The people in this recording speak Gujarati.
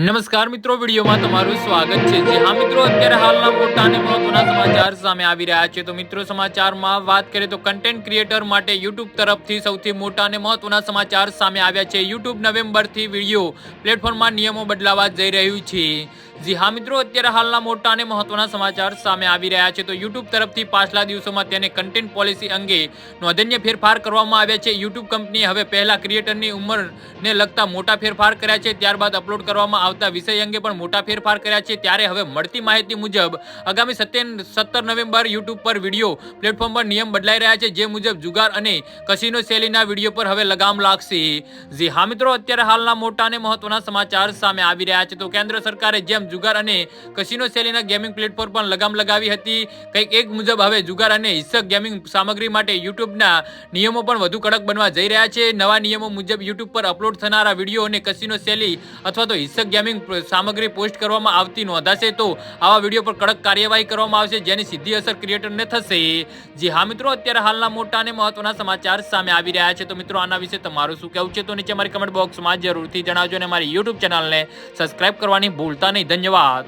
નમસ્કાર મિત્રો, વિડીયોમાં તમારું સ્વાગત છે. જે હા મિત્રો, અત્યારે હાલના મોટા અને મહત્વના સમાચાર સામે આવી રહ્યા છે. તો મિત્રો, સમાચારમાં વાત કરીએ તો કન્ટેન્ટ ક્રિએટર માટે યુટ્યુબ તરફથી સૌથી મોટા અને મહત્વના સમાચાર સામે આવ્યા છે. યુટ્યુબ નવેમ્બરથી વીડિયો પ્લેટફોર્મમાં નિયમો બદલાવા જઈ રહ્યું છે. જી હા મિત્રો, અત્યારે હાલના મોટા અને મહત્વના સમાચાર સામે આવી રહ્યા છે. તો યુટ્યુબ તરફથી પાછલા દિવસોમાં તેને કન્ટેન્ટ પોલિસી અંગે નોંધનીય ફેરફાર કરવામાં આવ્યા છે. યુટ્યુબ કંપનીએ હવે પહેલા ક્રિએટરની ઉંમરને લગતા મોટા ફેરફાર કર્યા છે. ત્યારબાદ અપલોડ કરવામાં આવતા વિષય અંગે પણ મોટા ફેરફાર કર્યા છે. ત્યારે હવે મળતી માહિતી મુજબ આગામી સત્ય સત્તર નવેમ્બર યુટ્યુબ પર વીડિયો પ્લેટફોર્મ પર નિયમ બદલાઈ રહ્યા છે. જે મુજબ જુગાર અને કસીનો શૈલીના વીડિયો પર હવે લગામ લાગશે. જી હા મિત્રો, અત્યારે હાલના મોટા અને મહત્વના સમાચાર સામે આવી રહ્યા છે. તો કેન્દ્ર સરકારે જેમ જુગાર અને કસીનો શૈલીના ગેમિંગ પ્લેટફોર્મ પર લગામ લગાવી હતી. કંઈક એક મુજબ હવે જુગાર અને હિસ્સક ગેમિંગ સામગ્રી માટે યુટ્યુબના નિયમો પણ વધુ કડક બનવા જઈ રહ્યા છે. નવા નિયમો મુજબ યુટ્યુબ પર અપલોડ થનારા વીડિયો અને કસીનો શૈલી અથવા તો હિસ્સક ગેમિંગ સામગ્રી પોસ્ટ કરવામાં આવતી નોંધાશે તો આવા વીડિયો પર કડક કાર્યવાહી કરવામાં આવશે, જેની સીધી અસર ક્રિએટરને થશે. જી હા મિત્રો, અત્યારે હાલના મોટા અને મહત્વના સમાચાર સામે આવી રહ્યા છે. તો મિત્રો, આના વિશે તમારું શું કહેવું છે? તો નીચે મારી કમેન્ટ બોક્સમાં જરૂરથી જણાવજો અને મારી યુટ્યુબ ચેનલને સબસ્ક્રાઇબ કરવાની ભૂલતા નહીં. 你话